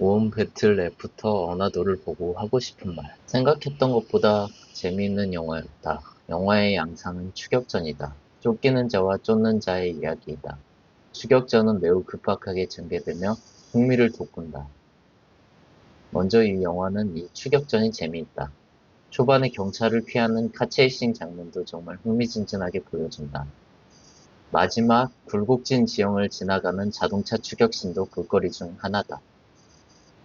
온 배틀 애프터 어나더를 보고 하고 싶은 말. 생각했던 것보다 재미있는 영화였다. 영화의 양상은 추격전이다. 쫓기는 자와 쫓는 자의 이야기이다. 추격전은 매우 급박하게 전개되며 흥미를 돋군다. 먼저 이 영화는 이 추격전이 재미있다. 초반에 경찰을 피하는 카체이싱 장면도 정말 흥미진진하게 보여준다. 마지막 굴곡진 지형을 지나가는 자동차 추격신도 볼거리 중 하나다.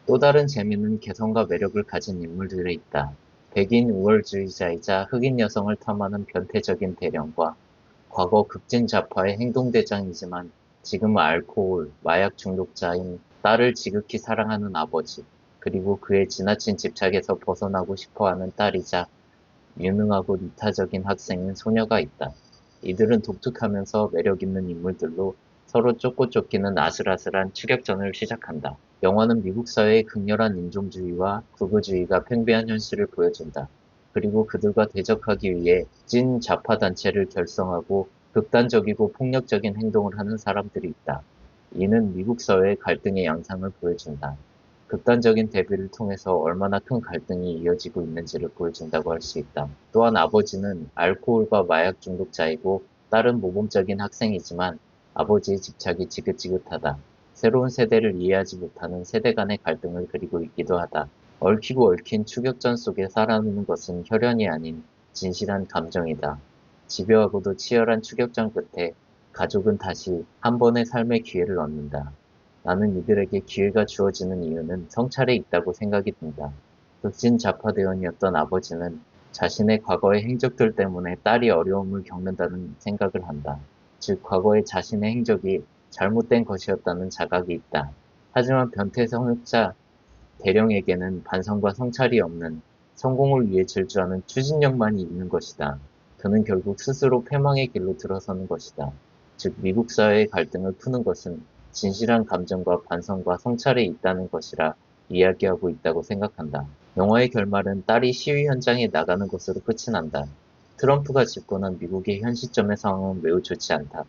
또 다른 재미는 개성과 매력을 가진 인물들이 있다. 백인 우월주의자이자 흑인 여성을 탐하는 변태적인 대령과 과거 극진 좌파의 행동대장이지만 지금 알코올, 마약 중독자인 딸을 지극히 사랑하는 아버지, 그리고 그의 지나친 집착에서 벗어나고 싶어하는 딸이자 유능하고 이타적인 학생인 소녀가 있다. 이들은 독특하면서 매력있는 인물들로 서로 쫓고 쫓기는 아슬아슬한 추격전을 시작한다. 영화는 미국 사회의 극렬한 인종주의와 극우주의가 팽배한 현실을 보여준다. 그리고 그들과 대적하기 위해 찐 좌파 단체를 결성하고 극단적이고 폭력적인 행동을 하는 사람들이 있다. 이는 미국 사회의 갈등의 양상을 보여준다. 극단적인 대비를 통해서 얼마나 큰 갈등이 이어지고 있는지를 보여준다고 할 수 있다. 또한 아버지는 알코올과 마약 중독자이고 딸은 모범적인 학생이지만 아버지의 집착이 지긋지긋하다. 새로운 세대를 이해하지 못하는 세대 간의 갈등을 그리고 있기도 하다. 얽히고 얽힌 추격전 속에 살아가는 것은 혈연이 아닌 진실한 감정이다. 집요하고도 치열한 추격전 끝에 가족은 다시 한 번의 삶의 기회를 얻는다. 나는 이들에게 기회가 주어지는 이유는 성찰에 있다고 생각이 든다. 극진 좌파 대원이었던 아버지는 자신의 과거의 행적들 때문에 딸이 어려움을 겪는다는 생각을 한다. 즉, 과거의 자신의 행적이 잘못된 것이었다는 자각이 있다. 하지만 변태 성역자 대령에게는 반성과 성찰이 없는 성공을 위해 질주하는 추진력만이 있는 것이다. 그는 결국 스스로 패망의 길로 들어서는 것이다. 즉, 미국 사회의 갈등을 푸는 것은 진실한 감정과 반성과 성찰에 있다는 것이라 이야기하고 있다고 생각한다. 영화의 결말은 딸이 시위 현장에 나가는 것으로 끝이 난다. 트럼프가 집권한 미국의 현 시점의 상황은 매우 좋지 않다.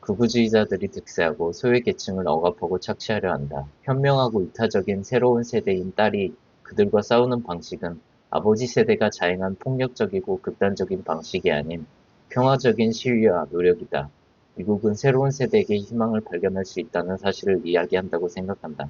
극우주의자들이 득세하고 소외계층을 억압하고 착취하려 한다. 현명하고 이타적인 새로운 세대인 딸이 그들과 싸우는 방식은 아버지 세대가 자행한 폭력적이고 극단적인 방식이 아닌 평화적인 시위와 노력이다. 미국은 새로운 세대에게 희망을 발견할 수 있다는 사실을 이야기한다고 생각한다.